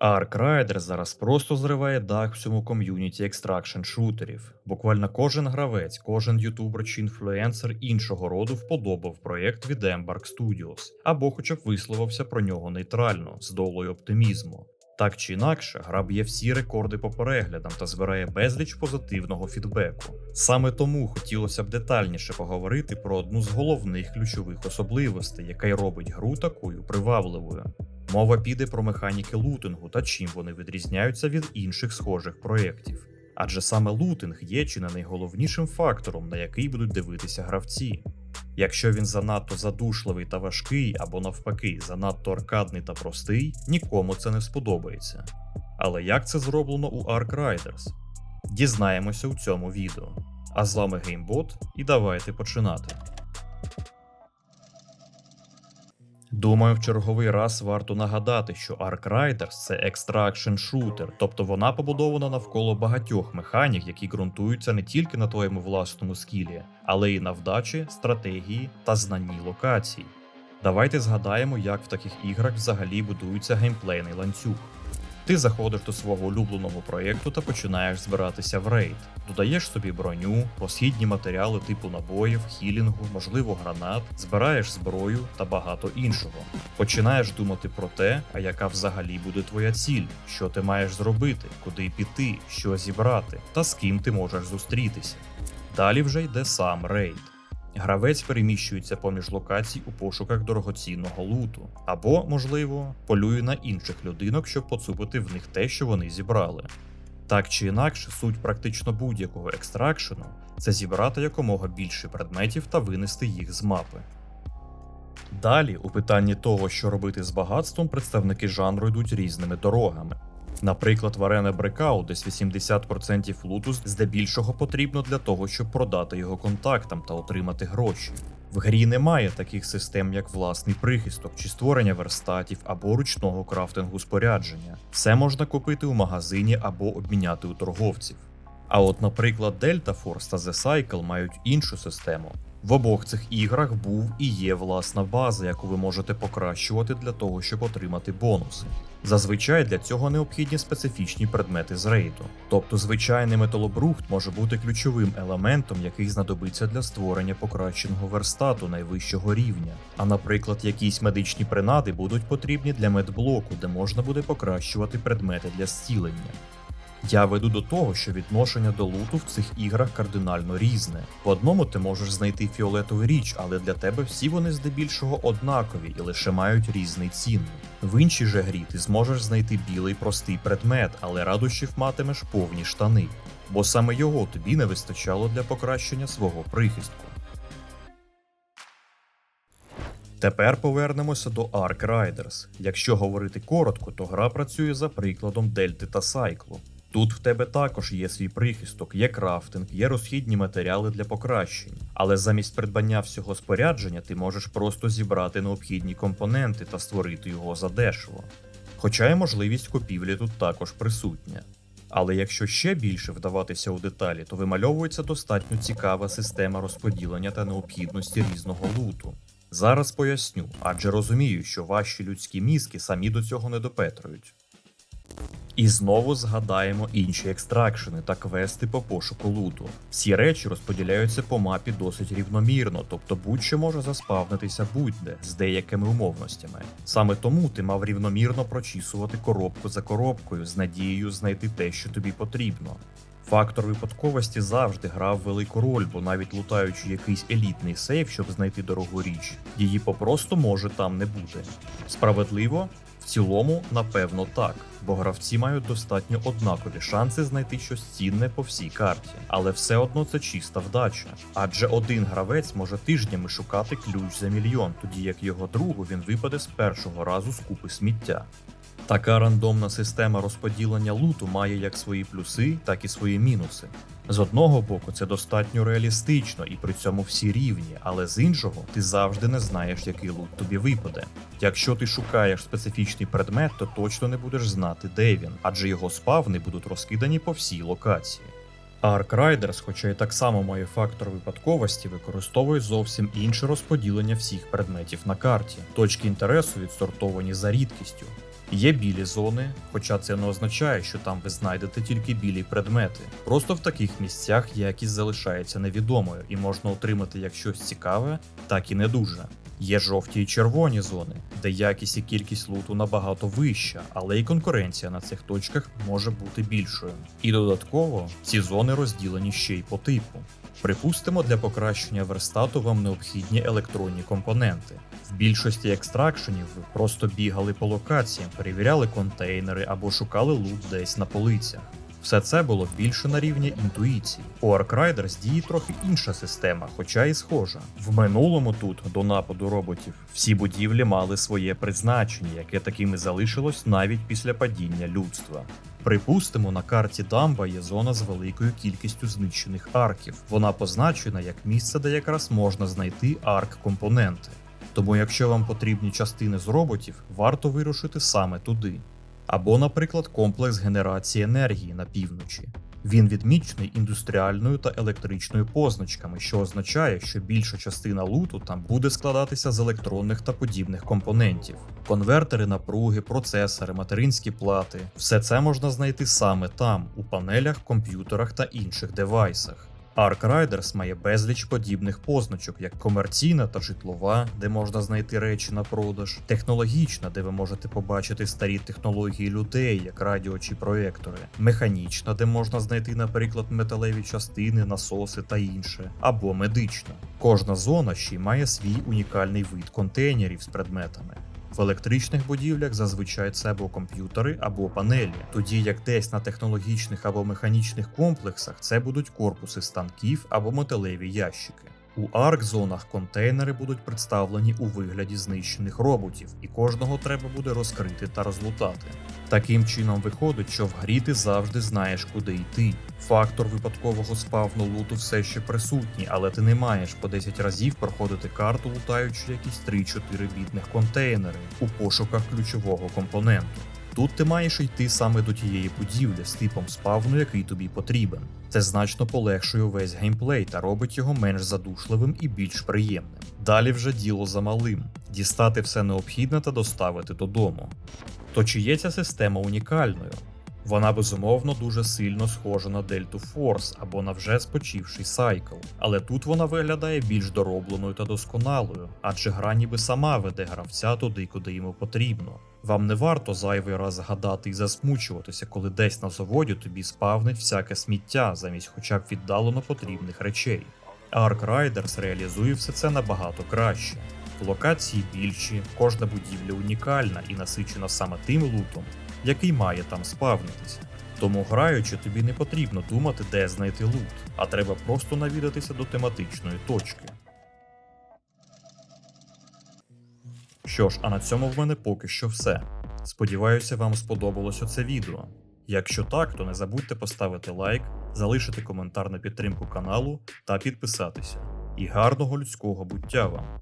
Ark Rider зараз просто зриває дах всьому ком'юніті екстракшн шутерів. Буквально кожен гравець, кожен ютубер чи інфлюенсер іншого роду вподобав проєкт від Embark Studios, або хоча б висловився про нього нейтрально, з долою оптимізму. Так чи інакше, гра б'є всі рекорди по переглядам та збирає безліч позитивного фідбеку. Саме тому хотілося б детальніше поговорити про одну з головних ключових особливостей, яка й робить гру такою привабливою. Мова піде про механіки лутингу та чим вони відрізняються від інших схожих проєктів. Адже саме лутинг є чи не найголовнішим фактором, на який будуть дивитися гравці. Якщо він занадто задушливий та важкий, або навпаки, занадто аркадний та простий, нікому це не сподобається. Але як це зроблено у Ark Riders? Дізнаємося у цьому відео. А з вами Геймбот, і давайте починати. Думаю, в черговий раз варто нагадати, що Ark Riders – це екстракшн шутер, тобто вона побудована навколо багатьох механік, які ґрунтуються не тільки на твоєму власному скілі, але й на вдачі, стратегії та знанні локацій. Давайте згадаємо, як в таких іграх взагалі будується геймплейний ланцюг. Ти заходиш до свого улюбленого проєкту та починаєш збиратися в рейд. Додаєш собі броню, розхідні матеріали типу набоїв, хілінгу, можливо, гранат, збираєш зброю та багато іншого. Починаєш думати про те, а яка взагалі буде твоя ціль, що ти маєш зробити, куди піти, що зібрати, та з ким ти можеш зустрітися. Далі вже йде сам рейд. Гравець переміщується поміж локацій у пошуках дорогоцінного луту, або, можливо, полює на інших людинок, щоб поцупити в них те, що вони зібрали. Так чи інакше, суть практично будь-якого екстракшену це зібрати якомога більше предметів та винести їх з мапи. Далі, у питанні того, що робити з багатством, представники жанру йдуть різними дорогами. Наприклад, в Arena Breakout десь 80% луту здебільшого потрібно для того, щоб продати його контактам та отримати гроші. В грі немає таких систем, як власний прихисток чи створення верстатів або ручного крафтингу спорядження. Все можна купити у магазині або обміняти у торговців. А от, наприклад, Delta Force та The Cycle мають іншу систему. В обох цих іграх був і є власна база, яку ви можете покращувати для того, щоб отримати бонуси. Зазвичай для цього необхідні специфічні предмети з рейду. Тобто звичайний металобрухт може бути ключовим елементом, який знадобиться для створення покращеного верстату найвищого рівня. А наприклад, якісь медичні принади будуть потрібні для медблоку, де можна буде покращувати предмети для зцілення. Я веду до того, що відношення до луту в цих іграх кардинально різне. В одному ти можеш знайти фіолетову річ, але для тебе всі вони здебільшого однакові і лише мають різний цінник. В іншій же грі ти зможеш знайти білий простий предмет, але радощів матимеш повні штани, бо саме його тобі не вистачало для покращення свого прихистку. Тепер повернемося до Ark Riders. Якщо говорити коротко, то гра працює за прикладом Дельти та Сайклу. Тут в тебе також є свій прихисток, є крафтинг, є розхідні матеріали для покращень, але замість придбання всього спорядження ти можеш просто зібрати необхідні компоненти та створити його задешево. Хоча й можливість купівлі тут також присутня. Але якщо ще більше вдаватися у деталі, то вимальовується достатньо цікава система розподілення та необхідності різного луту. Зараз поясню, адже розумію, що ваші людські мізки самі до цього не допетрують. І знову згадаємо інші екстракшени та квести по пошуку луту. Всі речі розподіляються по мапі досить рівномірно, тобто будь-що може заспавнитися будь-де з деякими умовностями. Саме тому ти мав рівномірно прочісувати коробку за коробкою з надією знайти те, що тобі потрібно. Фактор випадковості завжди грав велику роль, бо навіть лутаючи якийсь елітний сейф, щоб знайти дорогу річ, її попросту може там не бути. Справедливо? В цілому, напевно, так, бо гравці мають достатньо однакові шанси знайти щось цінне по всій карті, але все одно це чиста вдача. Адже один гравець може тижнями шукати ключ за мільйон, тоді як його другу він випаде з першого разу з купи сміття. Така рандомна система розподілення луту має як свої плюси, так і свої мінуси. З одного боку, це достатньо реалістично і при цьому всі рівні, але з іншого ти завжди не знаєш, який лут тобі випаде. Якщо ти шукаєш специфічний предмет, то точно не будеш знати, де він, адже його спавни будуть розкидані по всій локації. Ark Riders, хоча й так само має фактор випадковості, використовує зовсім інше розподілення всіх предметів на карті. Точки інтересу відсортовані за рідкістю. Є білі зони, хоча це не означає, що там ви знайдете тільки білі предмети. Просто в таких місцях якість залишається невідомою і можна отримати як щось цікаве, так і не дуже. Є жовті і червоні зони, де якість і кількість луту набагато вища, але і конкуренція на цих точках може бути більшою. І додатково ці зони розділені ще й по типу. Припустимо, для покращення верстату вам необхідні електронні компоненти. В більшості екстракшенів ви просто бігали по локаціям, перевіряли контейнери або шукали лут десь на полицях. Все це було більше на рівні інтуїції. У Ark Riders діє трохи інша система, хоча і схожа. В минулому тут, до нападу роботів, всі будівлі мали своє призначення, яке таким і залишилось навіть після падіння людства. Припустимо, на карті Дамба є зона з великою кількістю знищених арків. Вона позначена як місце, де якраз можна знайти арк-компоненти. Тому, якщо вам потрібні частини з роботів, варто вирушити саме туди. Або, наприклад, комплекс генерації енергії на півночі. Він відмічений індустріальною та електричною позначками, що означає, що більша частина луту там буде складатися з електронних та подібних компонентів. Конвертери напруги, процесори, материнські плати все це можна знайти саме там, у панелях, комп'ютерах та інших девайсах. Ark Riders має безліч подібних позначок, як комерційна та житлова, де можна знайти речі на продаж, технологічна, де ви можете побачити старі технології людей, як радіо чи проектори, механічна, де можна знайти, наприклад, металеві частини, насоси та інше, або медична. Кожна зона ще й має свій унікальний вид контейнерів з предметами. В електричних будівлях зазвичай це або комп'ютери, або панелі, тоді як десь на технологічних або механічних комплексах це будуть корпуси станків або металеві ящики. У арк-зонах контейнери будуть представлені у вигляді знищених роботів, і кожного треба буде розкрити та розлутати. Таким чином виходить, що в грі ти завжди знаєш, куди йти. Фактор випадкового спавну луту все ще присутній, але ти не маєш по 10 разів проходити карту, лутаючи якісь 3-4 бідних контейнери у пошуках ключового компоненту. Тут ти маєш йти саме до тієї будівлі з типом спавну, який тобі потрібен. Це значно полегшує весь геймплей та робить його менш задушливим і більш приємним. Далі вже діло за малим: дістати все необхідне та доставити додому. То чи є ця система унікальною? Вона безумовно дуже сильно схожа на Дельту Force або на вже спочивший Cycle, але тут вона виглядає більш доробленою та досконалою, адже гра ніби сама веде гравця туди, куди йому потрібно. Вам не варто зайвий раз гадати і засмучуватися, коли десь на заводі тобі спавнить всяке сміття замість хоча б віддалено потрібних речей. Ark Riders реалізує все це набагато краще. Локації більші, кожна будівля унікальна і насичена саме тим лутом, який має там спавнитися. Тому граючи, тобі не потрібно думати, де знайти лут, а треба просто навідатися до тематичної точки. Що ж, а на цьому в мене поки що все. Сподіваюся, вам сподобалося це відео. Якщо так, то не забудьте поставити лайк, залишити коментар на підтримку каналу та підписатися. І гарного людського буття вам!